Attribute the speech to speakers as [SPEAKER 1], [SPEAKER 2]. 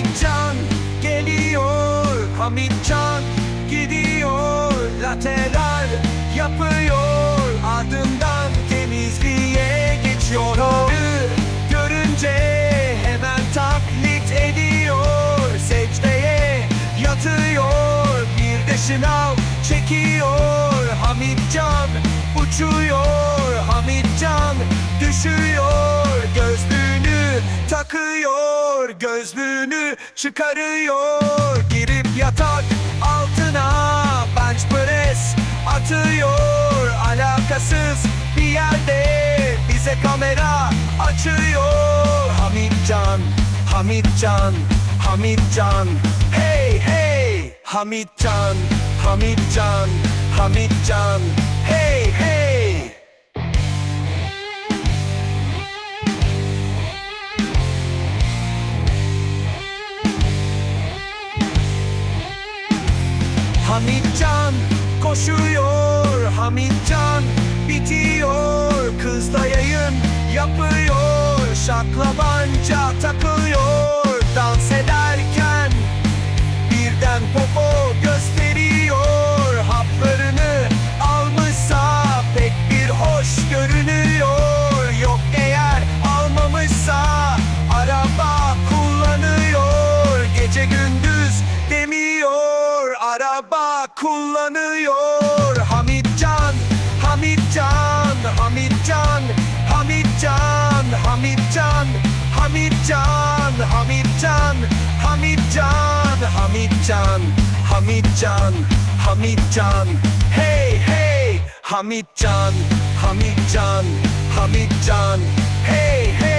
[SPEAKER 1] Hamidcan geliyor Hamidcan gidiyor Lateral yapıyor Ardından temizliğe geçiyor. Onları görünce hemen taklit ediyor Secdeye yatıyor Bir de şınav çekiyor. Hamidcan uçuyor Hamidcan düşüyor Gözlüğünü takıyor. Gözlüğünü çıkarıyor. Girip yatak altına Bench press atıyor. Alakasız bir yerde Bize kamera açıyor. Hamitcan, Hamitcan, Hamitcan. Hey hey! Hamitcan, Hamitcan, Hamitcan. Hey hey Hamitcan koşuyor Hamitcan bitiyor. Kız da yayın yapıyor Şaklabanca takıyor Dans ederken birden popo gösteriyor. Haplarını almışsa pek bir hoş görünüyor. Yok eğer almamışsa araba kullanıyor. Gece gündüz demiyor kullanıyor Hamitcan, Hamitcan, Hamitcan, Hamitcan, Hamitcan, Hamitcan, Hamitcan, Hamitcan, Hamitcan, Hamitcan, Hamitcan, hey hey, Hamitcan, Hamitcan, Hamitcan, hey hey.